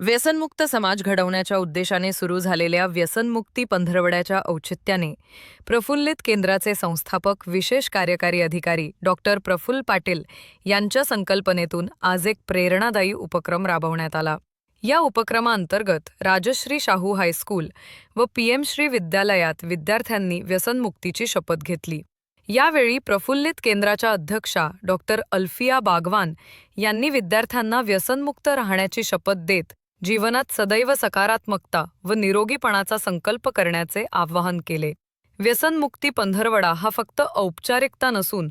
व्यसनमुक्त समाज घडवण्याच्या उद्देशाने सुरू झालेल्या व्यसनमुक्ती पंधरवड्याच्या औचित्याने प्रफुल्लित केंद्राचे संस्थापक विशेष कार्यकारी अधिकारी डॉक्टर प्रफुल्ल पाटील यांच्या संकल्पनेतून आज एक प्रेरणादायी उपक्रम राबवण्यात आला. या उपक्रमाअंतर्गत राजश्री शाहू हायस्कूल व पीएमश्री विद्यालयात विद्यार्थ्यांनी व्यसनमुक्तीची शपथ घेतली. यावेळी प्रफुल्लित केंद्राच्या अध्यक्षा डॉक्टर अल्फिया बागवान यांनी विद्यार्थ्यांना व्यसनमुक्त राहण्याची शपथ देत जीवनात सदैव सकारात्मकता व निरोगीपणाचा संकल्प करण्याचे आवाहन केले. व्यसनमुक्ती पंधरवडा हा फक्त औपचारिकता नसून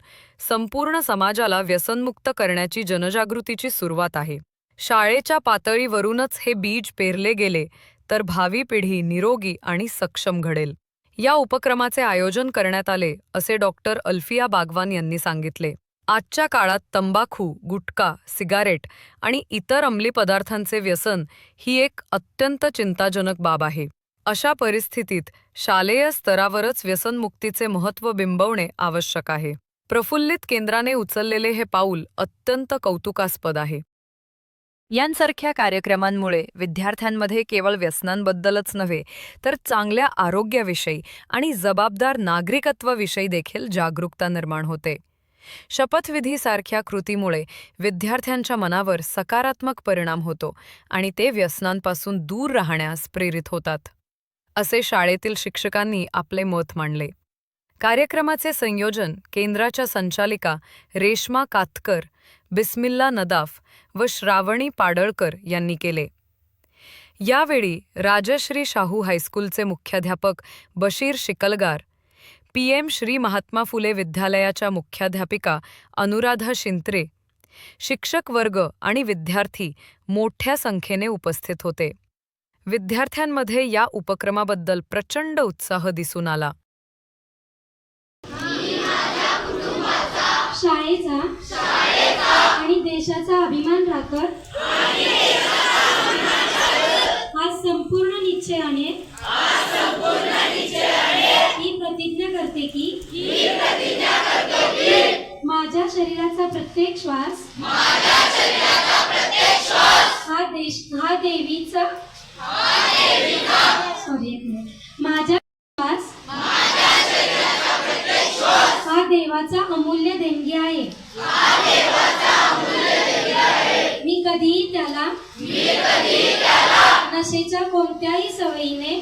संपूर्ण समाजाला व्यसनमुक्त करण्याची जनजागृतीची सुरुवात आहे. शाळेच्या पातळीवरूनच हे बीज पेरले गेले तर भावी पिढी निरोगी आणि सक्षम घडेल. या उपक्रमाचे आयोजन करण्यात आले असे डॉक्टर अल्फिया बागवान यांनी सांगितले. आजच्या काळात तंबाखू गुटखा सिगारेट आणि इतर अंमली पदार्थांचे व्यसन ही एक अत्यंत चिंताजनक बाब आहे. अशा परिस्थितीत शालेय स्तरावरच व्यसनमुक्तीचे महत्त्व बिंबवणे आवश्यक आहे. प्रफुल्लित केंद्राने उचललेले हे पाऊल अत्यंत कौतुकास्पद आहे. यांसारख्या कार्यक्रमांमुळे विद्यार्थ्यांमध्ये केवळ व्यसनांबद्दलच नव्हे तर चांगल्या आरोग्याविषयी आणि जबाबदार नागरिकत्वाविषयी देखील जागरूकता निर्माण होते. शपथविधीसारख्या कृतीमुळे विद्यार्थ्यांच्या मनावर सकारात्मक परिणाम होतो आणि ते व्यसनांपासून दूर राहण्यास प्रेरित होतात असे शाळेतील शिक्षकांनी आपले मत मांडले. कार्यक्रमाचे संयोजन केंद्राच्या संचालिका रेश्मा कातकर बिस्मिल्ला नदाफ व श्रावणी पाडळकर यांनी केले. यावेळी राजश्री शाहू हायस्कूलचे मुख्याध्यापक बशीर शिकलगार पीएम श्री महात्मा फुले विद्यालयाच्या मुख्याध्यापिका अनुराधा शिंत्रे शिक्षक वर्ग आणि विद्यार्थी मोठ्या संख्येने उपस्थित होते. विद्यार्थ्यांमध्ये या उपक्रमाबद्दल प्रचंड उत्साह दिसून आला. शाळेचा आणि देशाचा अभिमान राखत हा संपूर्ण निश्चयाने करते की माझ्या शरीराचा प्रत्येक श्वास हा देश हा देवीचा सॉरी माझ्या श्वास हा देवाचा अमूल्य देणगी आहे. मी कधीही त्याला नशेच्या कोणत्याही सवयीने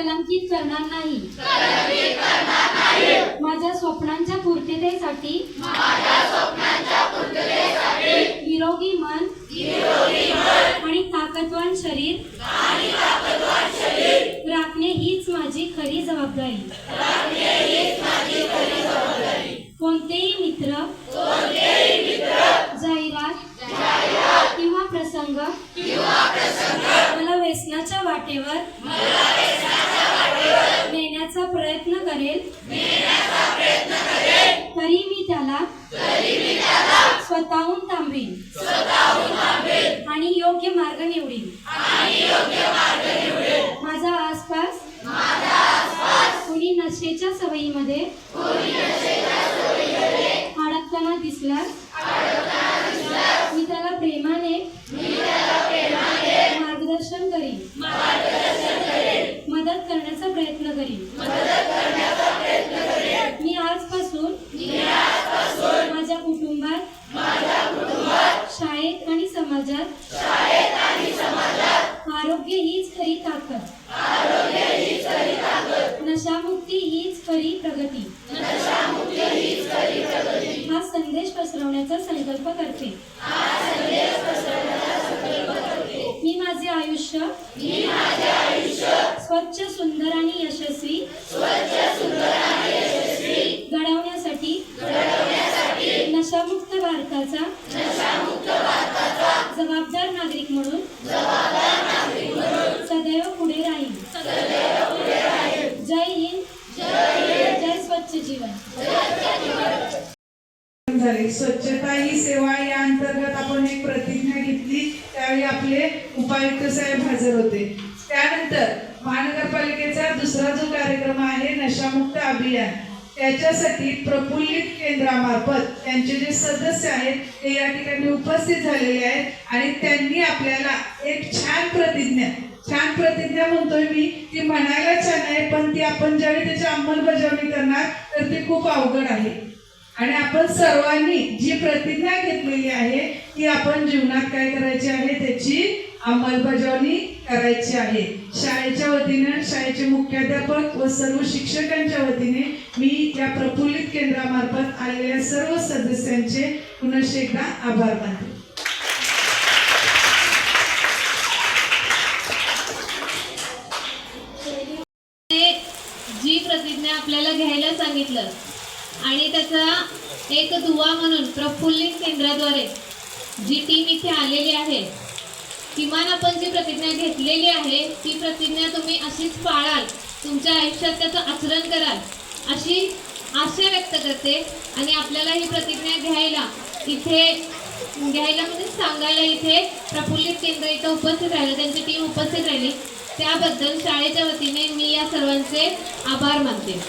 कलंकित करणार नाही. माझ्या स्वप्नांच्या पूर्ततेसाठी निरोगी मन आणि ताकदवान शरीर राखणे हीच माझी खरी जबाबदारी. कोणतेही मित्र जाहिरात किंवा प्रसंग मला व्यसनाच्या वाटेवर नेण्याचा प्रयत्न करेल तरी मी त्याला स्वतःहून थांबवीन आणि योग्य मार्ग निवडीन. माझा आसपास कुणी नशेच्या सवयीमध्ये अडकताना दिसल्यास मी त्याला प्रेमाने मार्गदर्शन करीन. मदत करण्याचा प्रयत्न करीन मी आजपासून माझ्या कुटुंबात शाळेत आणि समाजात आरोग्य हीच खरी ताकद. नशामुक्ती हीच खरी प्रगती. हा संदेश पसरवण्याचा संकल्प करते. मी माझे आयुष्य. स्वच्छ सुंदर आणि यशस्वी घडवण्यासाठी नशामुक्त भारताचा जबाबदार नागरिक म्हणून सदैव पुढे राहील जय हिंद जय स्वच्छ जीवन झाले. स्वच्छता ही सेवा या अंतर्गत आपण एक प्रतिज्ञा घेतली. त्यावेळी आपले उपायुक्त साहेब हजर होते. त्यानंतर महानगरपालिकेचा दुसरा जो कार्यक्रम आहे नशामुक्त अभियान त्याच्यासाठी प्रफुल्लित केंद्रामार्फत त्यांचे जे सदस्य आहेत ते या ठिकाणी उपस्थित झालेले आहेत आणि त्यांनी आपल्याला एक छान प्रतिज्ञा छान प्रतिज्ञा म्हणतोय मी ती म्हणायला छान आहे पण ती आपण ज्यावेळी त्याची अंमलबजावणी करणार तर ती खूप अवघड आहे. आणि आपण सर्वांनी जी प्रतिज्ञा घेतलेली आहे की आपण जीवनात काय करायची आहे त्याची अंमलबजावणी करायची आहे. शाळेच्या वतीनं शाळेचे मुख्याध्यापक व सर्व शिक्षकांच्या वतीने मी या प्रफुल्लित केंद्रामार्फत आलेल्या सर्व सदस्यांचे पुनश एकदा आभार मानते. जी प्रतिज्ञा आपल्याला घ्यायला सांगितलं आणि त्याचा एक दुवा म्हणून प्रफुल्लित केंद्राद्वारे जी टीम इथे आलेली आहे किमान आपण जी प्रतिज्ञा घेतलेली आहे ती प्रतिज्ञा तुम्ही अशीच पाळाल तुमच्या आयुष्यात त्याचं आचरण कराल अशी आशा व्यक्त करते. आणि आपल्याला ही प्रतिज्ञा घ्यायला इथे घ्यायला म्हणजे सांगायला इथे प्रफुल्लित केंद्र इथं उपस्थित राहिलं त्यांची टीम उपस्थित राहिली. त्याबद्दल शाळेच्या वतीने मी या सर्वांचे आभार मानते.